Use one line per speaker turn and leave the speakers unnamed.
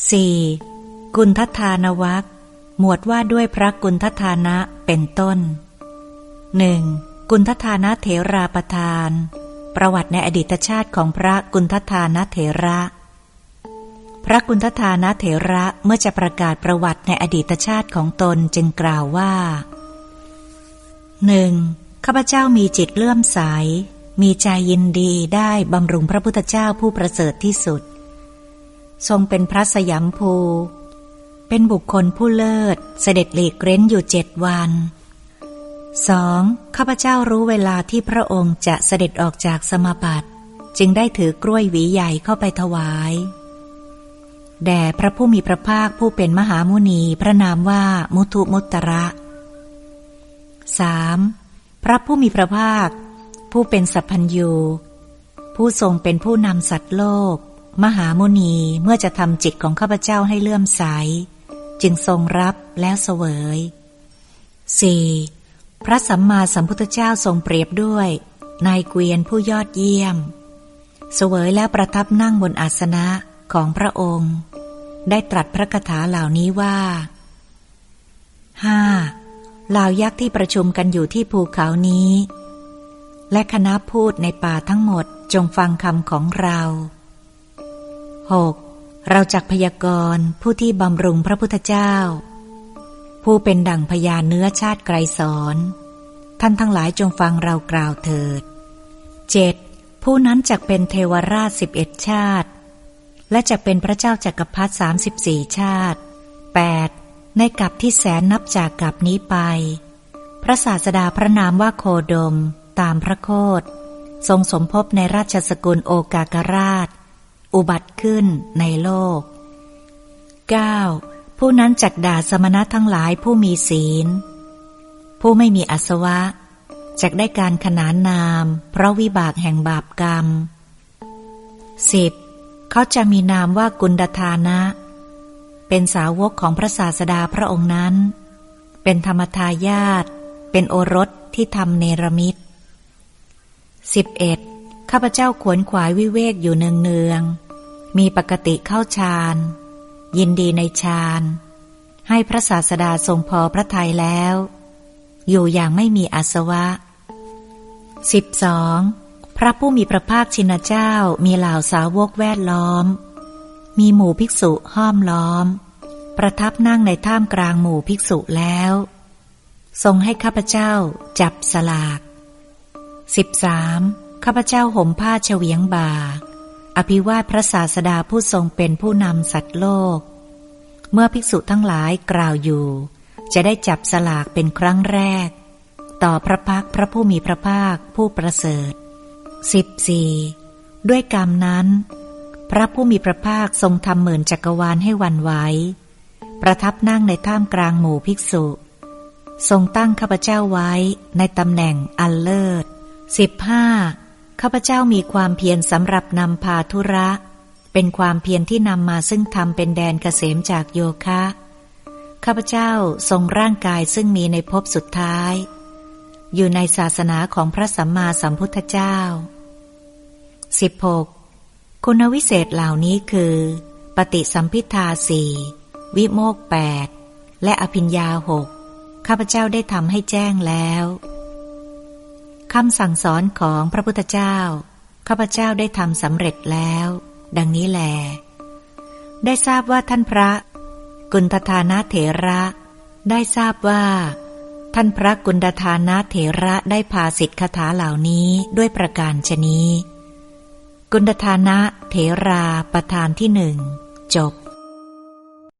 4. กุณทัทานวักหมวดว่าด้วยพระกุณททานะเป็นต้น 1. กุณททานะเถราประทาน ประวัติในอดีตชาติของพระกุณททานะเถระ พระกุณททานะเถระเมื่อจะประกาศประวัติในอดีตชาติของตนจึงกล่าวว่าหนึ่งข้าพเจ้ามีจิตเลื่อมใส มีใจยินดีได้บำรุงพระพุทธเจ้าผู้ประเสริฐที่สุด ทรงเป็นพระสยามภู เป็นบุคคลผู้เลิศ เสด็จหลีกเร้นอยู่เจ็ดวันสองข้าพเจ้ารู้เวลาที่พระองค์จะเสด็จออกจากสมาบัติ จึงได้ถือกล้วยหวีใหญ่เข้าไปถวาย แด่พระผู้มีพระภาคผู้เป็นมหามุนีพระนามว่ามุทุมุตระ 3. พระผู้มีพระภาค ผู้เป็นสัพพัญญูผู้ทรงเป็นผู้นำสัตว์โลก มหามุนีเมื่อจะทำจิตของข้าพเจ้าให้เลื่อมใส จึงทรงรับแล้วเสวย 4. พระสัมมาสัมพุทธเจ้าทรงเปรียบด้วยนายเกวียนผู้ยอดเยี่ยม เสวยแล้วประทับนั่งบนอาสนะของพระองค์ ได้ตรัสพระคาถาเหล่านี้ว่า 5. ล่ายักษ์ที่ประชุมกันอยู่ที่ภูเขานี้ และคณะพูดในป่าทั้งหมดจงฟังคำของเรา 6. เราจักพยากรณ์ผู้ที่บำรุงพระพุทธเจ้า ผู้เป็นดั่งพยานเนื้อชาติไกรสอนท่านทั้งหลายจงฟังเรากล่าวเถิด 7. ผู้นั้นจักเป็นเทวราชสิบเอ็ดชาติ และจะเป็นพระเจ้าจากักรพรรดิสามสิบสี่ชาติ 8. ในกับที่แสนนับจากกับนี้ไป พระศาสดาพระนามว่าโคดม ตามพระโคดทรงสมภพในราชสกุลโอกากราช อุบัติขึ้นในโลก 9. ผู้นั้นจักด่าสมณะทั้งหลายผู้มีศีล ผู้ไม่มีอสวะจักได้การขนานนาม เพราะวิบากแห่งบาปกรรม 10. เขาจะมีนามว่ากุณดทานะ เป็นสาวกของพระศาสดาพระองค์นั้น เป็นธรรมทายาทเป็นโอรสที่ทำเนรมิต 11. ข้าพเจ้าขวนขวายวิเวกอยู่เนืองเนือง มีปกติเข้าฌาน ยินดีในฌาน ให้พระศาสดาทรงพอพระทัยแล้ว อยู่อย่างไม่มีอาสวะ 12. พระผู้มีพระภาคชินเจ้ามีเหล่าสาวกแวดล้อม มีหมู่ภิกษุห้อมล้อม ประทับนั่งในท่ามกลางหมู่ภิกษุแล้ว ทรงให้ข้าพเจ้าจับสลาก 13. ข้าพเจ้าห่มผ้าเฉวียงบ่า อภิวาทพระศาสดาผู้ทรงเป็นผู้นำสัตว์โลก เมื่อภิกษุทั้งหลายกล่าวอยู่ จะได้จับสลากเป็นครั้งแรก ต่อพระพักพระผู้มีพระภาคผู้ประเสริฐ 14. ด้วยกรรมนั้น พระผู้มีพระภาคทรงทำหมื่นจักรวาลให้วันไหวประทับนั่งในท่ามกลางหมู่ภิกษุ ทรงตั้งข้าพเจ้าไว้ในตำแหน่งอันเลิศสิบห้า ข้าพเจ้ามีความเพียรสำหรับนำพาธุระ เป็นความเพียรที่นำมาซึ่งทำเป็นแดนเกษมจากโยคะ ข้าพเจ้าทรงร่างกายซึ่งมีในภพสุดท้าย อยู่ในศาสนาของพระสัมมาสัมพุทธเจ้า 16. คุณวิเศษเหล่านี้คือ ปฏิสัมพิทาสี่วิโมกแปดและอภิญญาหกข้าพเจ้าได้ทำให้แจ้งแล้ว คำสั่งสอนของพระพุทธเจ้า ข้าพเจ้าได้ทำสำเร็จแล้ว ดังนี้แล ได้ทราบว่าท่านพระ กุณฑทานาเถระ ได้ทราบว่า ท่านพระกุณฑทานาเถระได้พาสิทธิคาถาเหล่านี้ด้วยประการชนี้ กุณฑทานะเถราประธานที่หนึ่งจบ